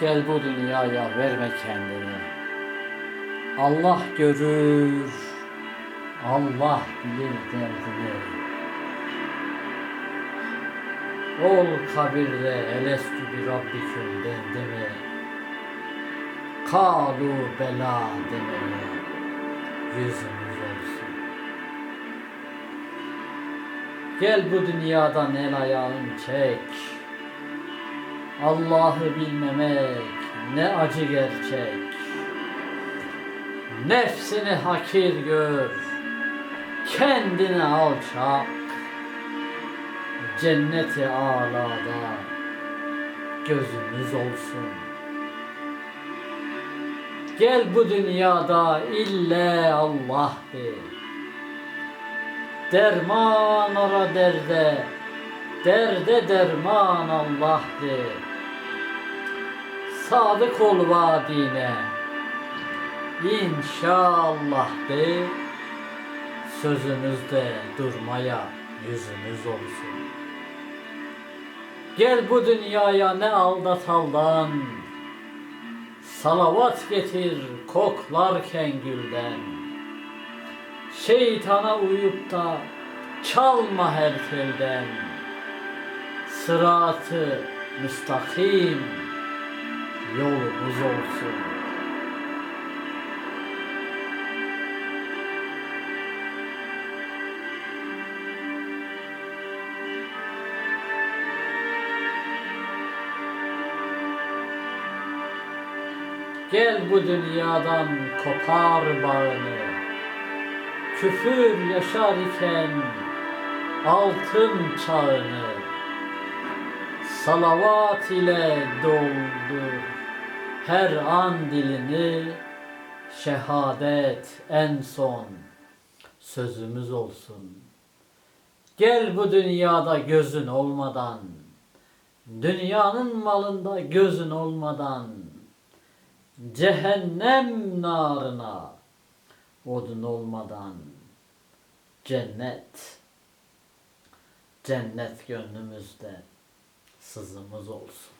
Gel bu dünyaya verme kendini. Allah görür, Allah bilir derdini. Ol kabirde elestü bir rabbiküm dendi mi? Kalu bela demeli yüzümüz olsun. Gel bu dünyadan el ayağın çek. Allah'ı bilmemek ne acı gerçek. Nefsini hakir gör, kendini alçak. Cenneti alada gözümüz olsun. Gel bu dünyada ille Allah de. Derman ara derde, derde derman Allah de. Sadık ol vaadine, inşallah de. Sözümüzde durmaya yüzümüz olsun. Gel bu dünyaya ne aldat aldan, Salavat getir koklarken gülden. Şeytana uyup da çalma her telden. Sıratı müstakim yolumuz olsun. Gel bu dünyadan kopar bağını. Küfür yaşar iken altın çağını. Salavat ile doldur her an dilini. Şehadet en son sözümüz olsun. Gel bu dünyada gözün olmadan, dünyanın malında gözün olmadan, cehennem narına odun olmadan cennet cennet gönlümüzde sızımız olsun.